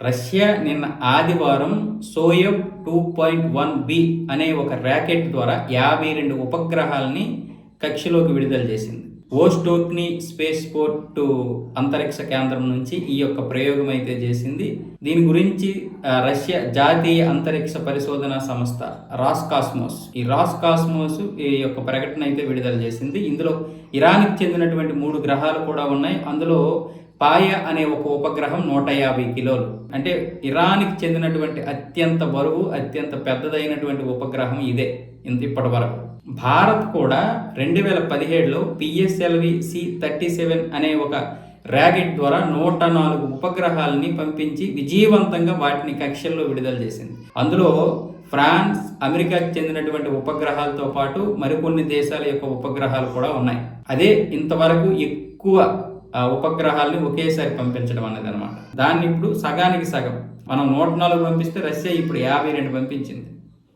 Russia నిన్న ఆదివారం Soyuz two point one B అనే ఒక ర్యాకెట్ ద్వారా యాభై రెండు ఉపగ్రహాలని కక్షలోకి విడుదల చేసింది. ఓస్టోక్ని స్పేస్ పోర్ట్ అంతరిక్ష కేంద్రం నుంచి ఈ యొక్క ప్రయోగం అయితే చేసింది. దీని గురించి రష్యా జాతీయ అంతరిక్ష పరిశోధన సంస్థ రాస్ కాస్మోస్ ఈ రాస్ కాస్మోస్ ఈ యొక్క ప్రకటన అయితే విడుదల చేసింది. ఇందులో ఇరాన్కి చెందినటువంటి మూడు గ్రహాలు కూడా ఉన్నాయి. అందులో పాయ అనే ఒక ఉపగ్రహం నూట యాభై కిలోలు. అంటే ఇరాన్కి చెందినటువంటి అత్యంత బరువు అత్యంత పెద్దదైనటువంటి ఉపగ్రహం ఇదే ఇంత ఇప్పటి వరకు భారత్ కూడా రెండు వేల పదిహేడులో పిఎస్ఎల్వి సి థర్టీ సెవెన్ అనే ఒక ర్యాకెట్ ద్వారా నూట నాలుగు ఉపగ్రహాలని పంపించి విజయవంతంగా వాటిని కక్షల్లో విడుదల చేసింది. అందులో ఫ్రాన్స్ అమెరికాకి చెందినటువంటి ఉపగ్రహాలతో పాటు మరికొన్ని దేశాల యొక్క ఉపగ్రహాలు కూడా ఉన్నాయి. అదే ఇంతవరకు ఎక్కువ ఉపగ్రహాల్ని ఒకేసారి పంపించడం అనేది అనమాట దాన్ని ఇప్పుడు సగానికి సగం. మనం నూట నాలుగు పంపిస్తే రష్యా ఇప్పుడు యాభై రెండు పంపించింది.